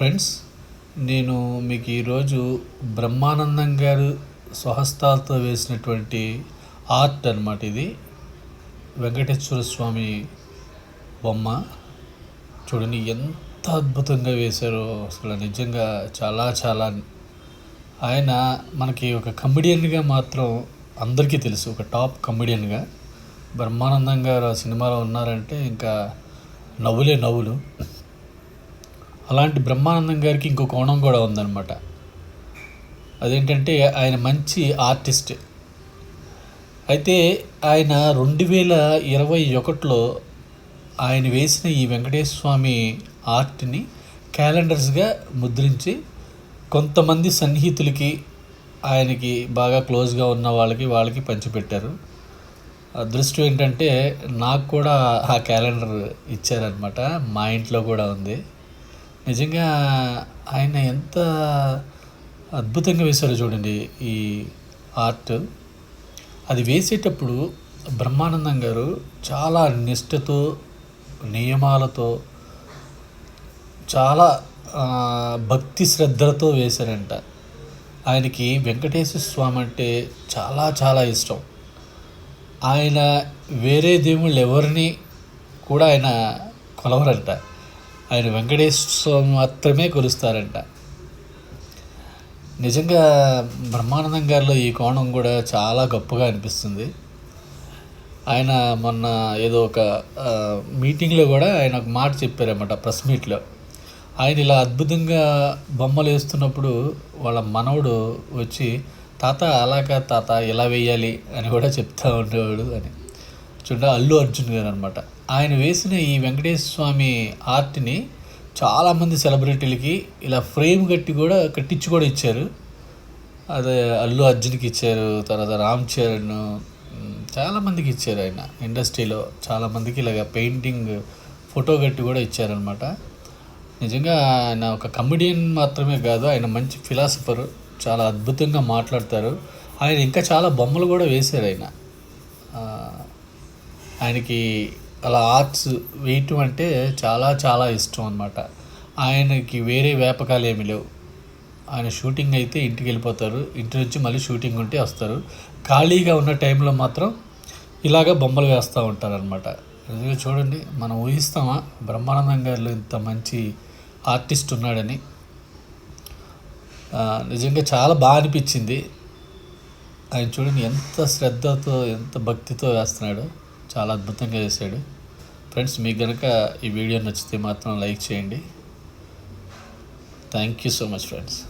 Friends నేను మీకు ఈరోజు బ్రహ్మానందం గారు స్వహస్తాలతో వేసినటువంటి ఆర్ట్ అనమాట ఇది. వెంకటేశ్వర స్వామి బొమ్మ. చూడండి ఎంత అద్భుతంగా వేశారో అసలు నిజంగా చాలా చాలా. ఆయన మనకి ఒక కమెడియన్గా మాత్రం అందరికీ తెలుసు ఒక టాప్ కమెడియన్గా బ్రహ్మానందం గారు ఆ సినిమాలో ఉన్నారంటే ఇంకా నవ్వులే నవ్వులు. అలాంటి బ్రహ్మానందం గారికి ఇంకో కోణం కూడా ఉందన్నమాట. అదేంటంటే ఆయన మంచి ఆర్టిస్ట్. అయితే ఆయన రెండు వేల ఇరవై ఒకటిలో ఆయన వేసిన ఈ వెంకటేశ్వర స్వామి ఆర్ట్ని క్యాలెండర్స్గా ముద్రించి కొంతమంది సన్నిహితులకి ఆయనకి బాగా క్లోజ్గా ఉన్న వాళ్ళకి వాళ్ళకి పంచిపెట్టారు. అదృష్టం ఏంటంటే నాకు కూడా ఆ క్యాలెండర్ ఇచ్చారనమాట మా ఇంట్లో కూడా ఉంది. నిజంగా ఆయన ఎంత అద్భుతంగా వేశారో చూడండి ఈ ఆర్ట్. అది వేసేటప్పుడు బ్రహ్మానందం గారు చాలా నిష్ఠతో నియమాలతో చాలా భక్తి శ్రద్ధలతో వేశారంట. ఆయనకి వెంకటేశ్వర స్వామి అంటే చాలా చాలా ఇష్టం. ఆయన వేరే దేవుళ్ళు ఎవరిని కూడా ఆయన కొలవరంట. ఆయన వెంకటేశ్వర స్వామి మాత్రమే కొలుస్తారంట. నిజంగా బ్రహ్మానందం గారిలో ఈ కోణం కూడా చాలా గొప్పగా అనిపిస్తుంది. ఆయన మొన్న ఏదో ఒక మీటింగ్లో కూడా ఆయన ఒక మాట చెప్పారన్నమాట ప్రెస్ మీట్లో. ఆయన ఇలా అద్భుతంగా బొమ్మలు వేస్తున్నప్పుడు వాళ్ళ మనవడు వచ్చి తాత అలాగా తాత ఇలా వేయాలి అని కూడా చెప్తా ఉండేవాడు అని. చూడ అల్లు అర్జున్ గారు అనమాట ఆయన వేసిన ఈ వెంకటేశ్వర స్వామి ఆర్ట్ని చాలామంది సెలబ్రిటీలకి ఇలా ఫ్రేమ్ కట్టి కూడా కట్టించి కూడా ఇచ్చారు. అదే అల్లు అర్జున్కి ఇచ్చారు తర్వాత రామ్ చరణ్ చాలామందికి ఇచ్చారు ఆయన. ఇండస్ట్రీలో చాలామందికి ఇలాగ పెయింటింగ్ ఫోటో కట్టి కూడా ఇచ్చారనమాట. నిజంగా ఆయన ఒక కమెడియన్ మాత్రమే కాదు ఆయన మంచి ఫిలాసఫర్ చాలా అద్భుతంగా మాట్లాడతారు. ఆయన ఇంకా చాలా బొమ్మలు కూడా వేశారు ఆయన. ఆయనకి అలా ఆర్ట్స్ వేయటం అంటే చాలా చాలా ఇష్టం అనమాట ఆయనకి వేరే వ్యాపకాలు ఏమి లేవు. ఆయన షూటింగ్ అయితే ఇంటికి వెళ్ళిపోతారు. ఇంటి నుంచి మళ్ళీ షూటింగ్ ఉంటే వస్తారు. ఖాళీగా ఉన్న టైంలో మాత్రం ఇలాగ బొమ్మలు వేస్తూ ఉంటారనమాట నిజంగా చూడండి మనం ఊహిస్తామా బ్రహ్మానందం గారిలో ఇంత మంచి ఆర్టిస్ట్ ఉన్నాడని. నిజంగా చాలా బాగా అనిపించింది. ఆయన చూడండి ఎంత శ్రద్ధతో ఎంత భక్తితో వేస్తున్నాడో. చాలా అద్భుతంగా చేశాడు. ఫ్రెండ్స్ మీకు కనుక ఈ వీడియో నచ్చితే మాత్రం లైక్ చేయండి. Thank you so much friends